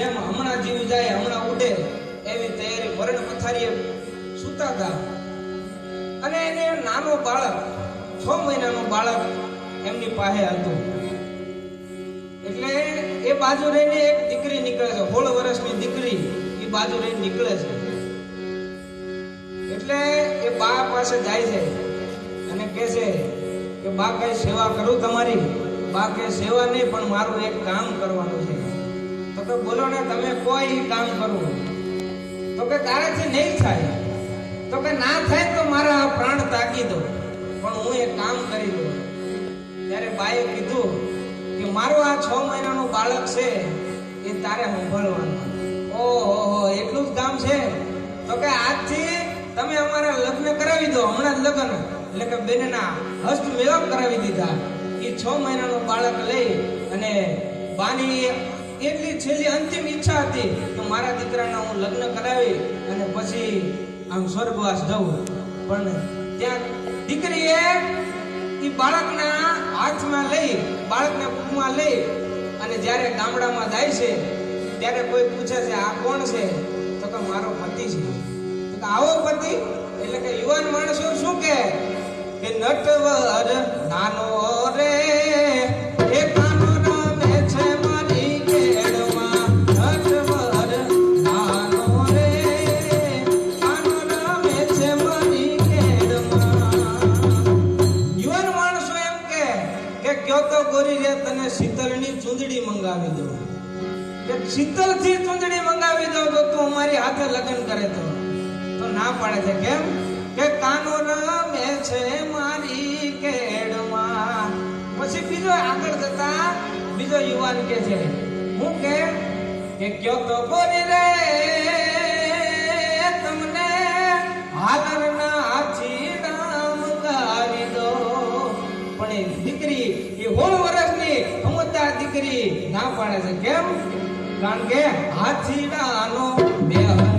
જેમ હમણાં જીવ જાય, હમણાં ઉડે, એવી તૈયારી વરણ પથારીએ સૂતા હતા અને એને નાનો બાળક, છ મહિનાનો બાળક એમની પાસે હતો. એટલે એ બાજુ રહીને એક દીકરી નીકળે છે, સોળ વર્ષની દીકરી એ બાજુ રહીને નીકળે છે. એટલે એ બા પાસે જાય છે અને કહે છે કે, બા, કઈ સેવા કરું તમારી? બા કે સેવા નહીં, પણ મારું એક કામ કરવાનું છે. તો કે બોલો ને, તમે કોઈ કામ કરવું તો કે તારાથી નહીં થાય, તો કે ના થાય તો મારા પ્રાણ તાકી દો. પણ હું એ કામ કરી દઉં ત્યારે બાએ કીધું કે મારો આ છ મહિનાનું બાળક છે, એ તારે સંભાળવાનું. ઓહો, એટલું જ કામ છે? તો કે આજથી તમે અમારા લગ્ન કરાવી દો, હમણાં જ લગ્ન. એટલે કે બેનના હસ્ત મેળાપ કરાવી દીધા. એ છ મહિનાનું બાળક લઈ અને બાની એટલી છેલ્લી અંતિમ ઈચ્છા હતી કે મારા દીકરાના હું લગ્ન કરાવી અને પછી આમ સ્વર્ગવાસ જવું પણ ત્યાં દીકરીએ એ બાળકના હાથમાં લઈ, બાળકને બુકમાં લઈ અને જ્યારે ગામડામાં જાય છે, ત્યારે કોઈ પૂછે છે, આ કોણ છે? તો કે, મારો પતિ છે. તો કે, આવો પતિ? એટલે કે, યુવાન માણસો શું કે કે, નટવર નાનો શીતળની ચૂંદડી મંગાવી દઉં. કે શીતળથી ચૂંદડી મંગાવી દઉં તો તું અમારી હાથે લગ્ન કરે તો. તો ના પાડે છે, કેમ? કે કાનો રમે છે મારી કેડમાં. પછી બીજો આગળ જતા બીજો યુવાન કે છે, હું કે કે કયો તો બોલી રે? દીકરી એ હોળ વર્ષની અમુતા દીકરી ના પાડે છે. કેમ? કારણ કે હાથીડાનો બે